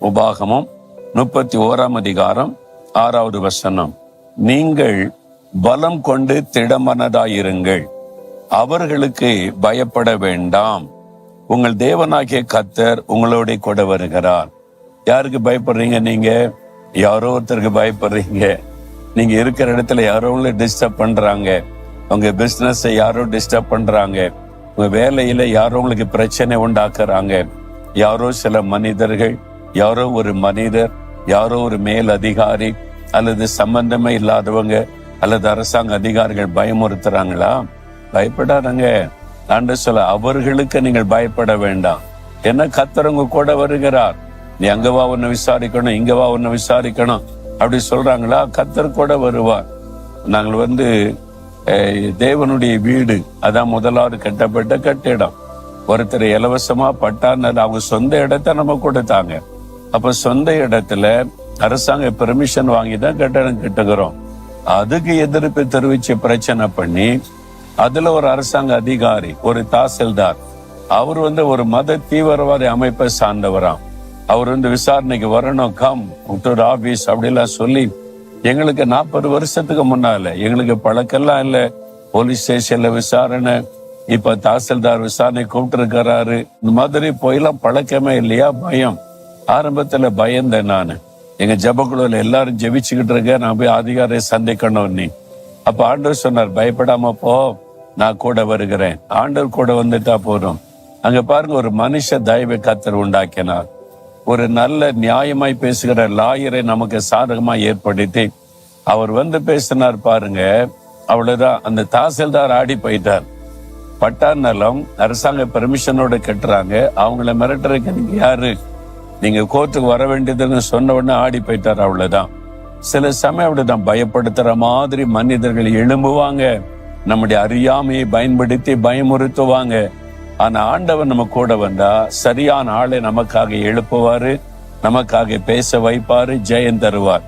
உபாகமம் முப்பத்தி ஓராம் அதிகாரம் ஆறாவது வசனம். நீங்கள் பலம் கொண்டு திடமனதாயிருங்கள். அவர்களுக்கு பயப்பட வேண்டாம். உங்கள் தேவனாகிய கத்தர் உங்களோட கூட வருகிறார். யாருக்கு பயப்படுறீங்க நீங்க? யாரோ ஒருத்தருக்கு பயப்படுறீங்க. நீங்க இருக்கிற இடத்துல யாரோ உங்களை டிஸ்டர்ப் பண்றாங்க. உங்க பிசினஸ் யாரோ டிஸ்டர்ப் பண்றாங்க. உங்க வேலையில யாரோ உங்களுக்கு பிரச்சனை உண்டாக்குறாங்க. யாரோ சில மனிதர்கள் யாரோ ஒரு மனிதர் யாரோ ஒரு மேல் அதிகாரி அல்லது சம்பந்தமே இல்லாதவங்க அல்லது அரசாங்க அதிகாரிகள் பயமுறுத்துறாங்களா? பயப்படாதங்க. ஆண்டு சொல்ல அவர்களுக்கு நீங்கள் பயப்பட வேண்டாம். என்ன கத்தரவங்க கூட வருகிறார்? நீ அங்கவா ஒன்னு விசாரிக்கணும் இங்கவா ஒன்னு விசாரிக்கணும். அப்படி சொல்றாங்களா? கத்தர் கூட வருவார். நாங்கள் வந்து தேவனுடைய வீடு அதான் முதலாவது கட்டப்பட்ட கட்டிடம். ஒருத்தர் இலவசமா பட்டான்னு அவங்க சொந்த இடத்த நம்ம கொடுத்தாங்க. அப்ப சொந்த இடத்துல அரசாங்க பெர்மிஷன் வாங்கி தான் கட்டடம் கட்டுகிறோம். அதுக்கு எதிர்ப்பு தெரிவிச்சு பிரச்சனை பண்ணி அதுல ஒரு அரசாங்க அதிகாரி ஒரு தாசில்தார் அவர் வந்து ஒரு மத தீவிரவாதி அமைப்பை சார்ந்தவராம். அவர் வந்து விசாரணைக்கு வரணும் கம் டு ஆபீஸ் அப்படிலாம் சொல்லி எங்களுக்கு நாற்பது வருஷத்துக்கு முன்னால எங்களுக்கு பழக்கெல்லாம் இல்ல. போலீஸ் ஸ்டேஷன்ல விசாரணை இப்ப தாசில்தார் விசாரணை கூப்பிட்டு இருக்கிறாரு இந்த மாதிரி போயெல்லாம் பழக்கமே இல்லையா பயம். ஆரம்பத்துல பயந்தேன் நான். எங்க ஜபக்குழுவில் எல்லாரும் ஜெபிச்சுக்கிட்டு இருக்கேன் நான் போய் அதிகாரியை சந்திக்கணும் நீ. அப்ப ஆண்டவர் சொன்னார் பயப்படாம போ நான் கூட வருகிறேன். ஆண்டவர் கூட வந்துட்டா போதும். அங்க பாருங்க ஒரு மனுஷ தயவை கத்தர் உண்டாக்கினார். ஒரு நல்ல நியாயமாய் பேசுகிற லாயரை நமக்கு சாதகமா ஏற்படுத்தி அவர் வந்து பேசினார் பாருங்க அவ்வளவுதான். அந்த தாசில்தார் ஆடி போயிட்டார். பட்டா நலம் அரசாங்க பெர்மிஷனோட கட்டுறாங்க. அவங்கள மிரட்டுறதுக்கு நீங்க யாரு? நீங்க கோர்ட்டுக்கு வர வேண்டியதுன்னு சொன்ன உடனே ஆடி போயிட்டார் அவ்வளவுதான். சில சமயம் அப்படிதான் பயப்படுத்துற மாதிரி மனிதர்கள் எழும்புவாங்க. நம்முடைய அறியாமையை பயன்படுத்தி பயமுறுத்துவாங்க. ஆனா ஆண்டவன் நம்ம கூட வந்தா சரியான ஆளை நமக்காக எழுப்புவாரு நமக்காக பேச வைப்பாரு ஜெயம் தருவார்.